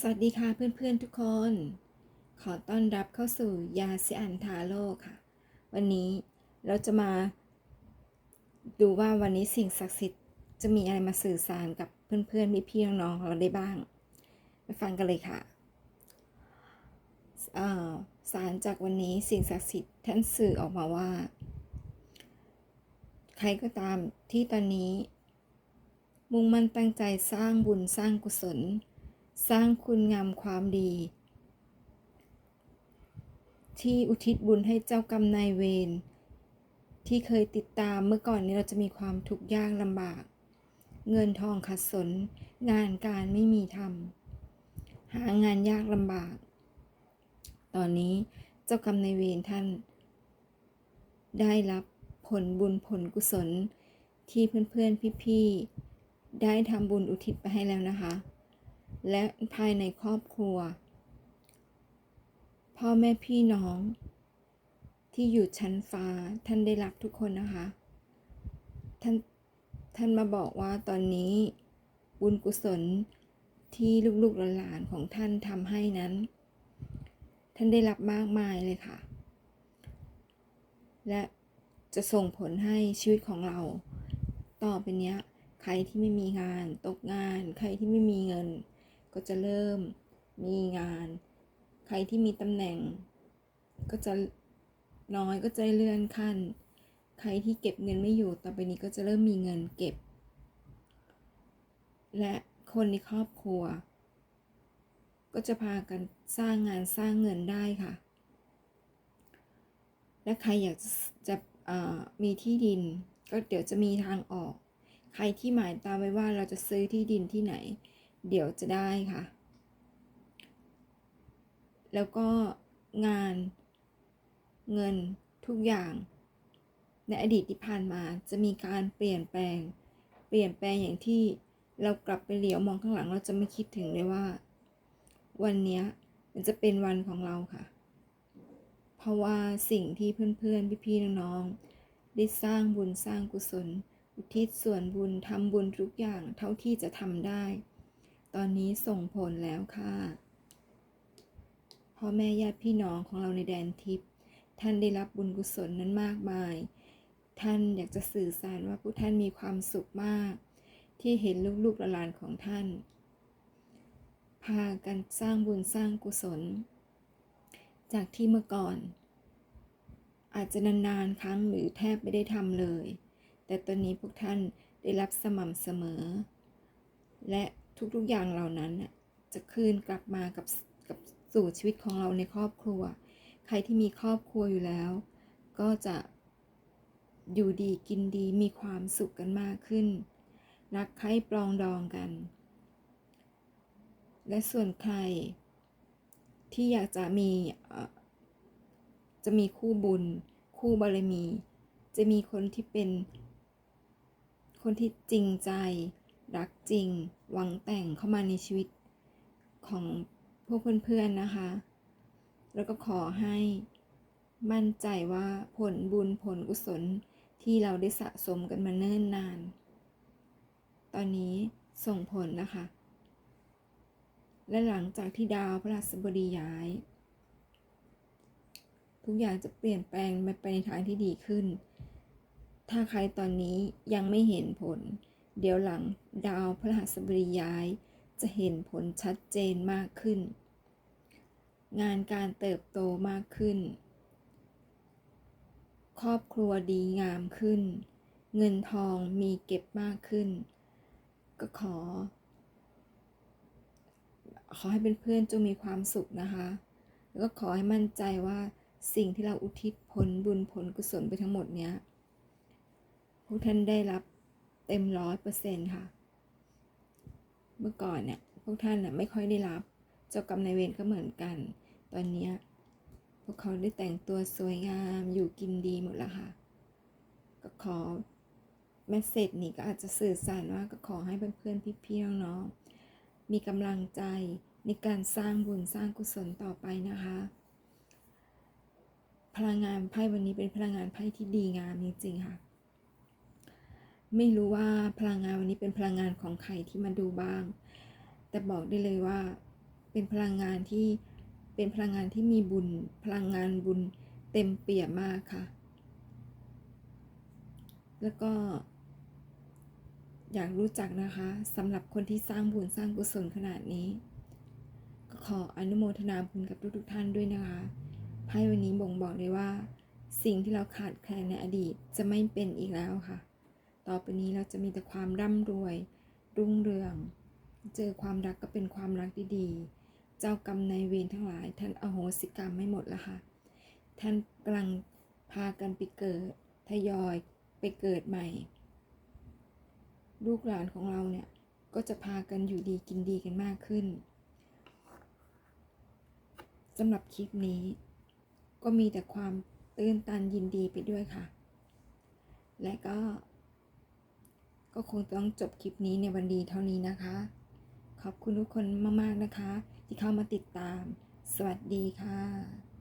สวัสดีค่ะเพื่อนๆทุกคน ขอต้อนรับเข้าสู่ยาสิอันทาโลค่ะ วันนี้เราจะมา ดูว่าวันนี้สิ่งศักดิ์สิทธิ์จะมีอะไรมาสื่อสารกับเพื่อนๆพี่ๆน้องๆของเราได้บ้างไปฟังกันเลยค่ะสารจากวันนี้สิ่งศักดิ์สิทธิ์ท่านสื่อออกมาว่า ใครก็ตามที่ตอนนี้ มุ่งมั่นตั้งใจสร้างบุญสร้างกุศล สร้างคุณงามความดี ที่อุทิศบุญให้เจ้ากรรมนายเวรที่เคยติดตามเมื่อก่อนนี้เราจะมีความทุกข์ยากลำบาก เงินทองขัดสน งานการไม่มีทำหางานยากลำบาก ตอนนี้เจ้ากรรมนายเวรท่าน ได้รับผลบุญผลกุศลที่เพื่อนๆพี่ๆได้ทำบุญอุทิศไปให้แล้วนะคะ และภายในครอบครัว พ่อแม่พี่น้อง ที่อยู่ชั้นฟ้าท่านได้รับทุกคนนะคะ ท่านท่านมาบอกว่าตอนนี้ บุญกุศลที่ลูกๆหลานของท่านทำให้นั้น ท่านได้รับมากมายเลยค่ะ และจะส่งผลให้ชีวิตของเรา ต่อไปเนี้ย ใครที่ไม่มีงาน ตกงาน ใครที่ไม่มีเงิน ก็จะเริ่มมีงาน ใครที่มีตำแหน่ง ก็จะน้อยก็จะเลื่อนขั้น ใครที่เก็บเงินไม่อยู่ต่อไปนี้ก็จะเริ่มมีเงินเก็บ และคนในครอบครัว ก็จะพากันสร้างงานสร้างเงินได้ค่ะ และใครอยากจะมีที่ดิน ก็เดี๋ยวจะมีทางออก ใครที่หมายตามไว้ว่าเราจะซื้อที่ดินที่ไหน เดี๋ยวจะได้ค่ะ แล้วก็งานเงินทุกอย่าง ในอดีตที่ผ่านมาจะมีการเปลี่ยนแปลง เปลี่ยนแปลงอย่างที่เรากลับไปเหลียวมองข้างหลังเราจะไม่คิดถึงเลยว่า วันนี้มันจะเป็นวันของเราค่ะ เพราะว่าสิ่งที่เพื่อนๆพี่ๆน้องๆได้สร้างบุญสร้างกุศล อุทิศส่วนบุญทำบุญทุกอย่างเท่าที่จะทำได้ ตอนนี้ส่งผลแล้วค่ะพ่อแม่ญาติพี่น้องของเราในแดนทิพย์ท่านได้รับบุญกุศลนั้นมากมาย ท่านอยากจะสื่อสารว่าผู้ท่านมีความสุขมาก ที่เห็นลูกๆหลานของท่าน พากันสร้างบุญสร้างกุศล จากที่เมื่อก่อน อาจจะนานๆครั้งหรือแทบไม่ได้ทำเลย แต่ตอนนี้พวกท่านได้รับสม่ำเสมอ และ ทุกๆอย่างเหล่านั้นจะคืนกลับมากับกับสู่ชีวิตของเราในครอบครัว ใครที่มีครอบครัวอยู่แล้ว ก็จะอยู่ดีกินดีมีความสุขกันมากขึ้น รักใครปรองดองกัน และส่วนใคร ที่อยากจะมีจะมีคู่บุญ คู่บารมี จะมีคนที่เป็นคนที่จริงใจ รักจริง หวังแต่งเข้ามาในชีวิตของพวกเพื่อนๆนะคะ แล้วก็ขอให้มั่นใจว่าผลบุญผลกุศลที่เราได้สะสมกันมาเนิ่นนาน ตอนนี้ส่งผลนะคะ และหลังจากที่ดาวพระราชบดีย้าย ทุกอย่างจะเปลี่ยนแปลงไปในทางที่ดีขึ้น ถ้าใครตอนนี้ยังไม่เห็นผล เดี๋ยวหลังดาวพระหัสบดีย้าย จะเห็นผลชัดเจนมากขึ้น งานการเติบโตมากขึ้น ครอบครัวดีงามขึ้น เงินทองมีเก็บมากขึ้น ก็ขอ ขอให้เป็นเพื่อนจงมีความสุขนะคะ แล้วก็ขอให้มั่นใจว่าสิ่งที่เราอุทิศผลบุญผลกุศลไปทั้งหมดเนี้ยพวกท่านได้รับ ต็มร้อยเปอร์เซ็นต์ค่ะ เมื่อก่อนเนี่ยพวกท่านน่ะไม่ค่อยได้รับ เจ้ากรรมนายเวรก็เหมือนกัน ตอนนี้พวกเขาได้แต่งตัวสวยงามอยู่กินดีหมดแล้วค่ะ ก็ขอแมสเซจนี้ก็อาจจะสื่อสารว่าก็ขอให้เพื่อนๆพี่ๆน้องๆมีกำลังใจในการสร้างบุญสร้างกุศลต่อไปนะคะ พลังงานไพ่วันนี้เป็นพลังงานไพ่ที่ดีงามจริงๆค่ะ ไม่รู้ว่าพลังงานวันนี้เป็นพลังงานของใครที่มาดูบ้าง แต่บอกได้เลยว่า เป็นพลังงานที่เป็นพลังงานที่มีบุญ พลังงานบุญเต็มเปี่ยมมากค่ะ แล้วก็ อยากรู้จักนะคะสำหรับคนที่สร้างบุญสร้างกุศลขนาดนี้ ก็ขออนุโมทนาบุญกับทุกๆท่านด้วยนะคะไพ่วันนี้บ่งบอกเลยว่า สิ่งที่เราขาดแคลนในอดีตจะไม่เป็นอีกแล้วค่ะ ต่อไปนี้เราจะมีแต่ความร่ำรวย รุ่งเรือง เจอความรักก็เป็นความรักดีๆ เจ้ากรรมนายเวรทั้งหลาย ท่านอโหสิกรรมไม่หมดแล้วค่ะ ท่านกำลังพากันไปเกิด ทยอยไปเกิดใหม่ ลูกหลานของเราเนี่ย ก็จะพากันอยู่ดีกินดีกันมากขึ้นสำหรับคลิปนี้ ก็มีแต่ความตื้นตันยินดีไปด้วยค่ะ และก็ ก็คงต้องจบคลิปนี้ในวันดีเท่านี้นะคะ ขอบคุณทุกคนมากๆนะคะ ที่เข้ามาติดตาม สวัสดีค่ะ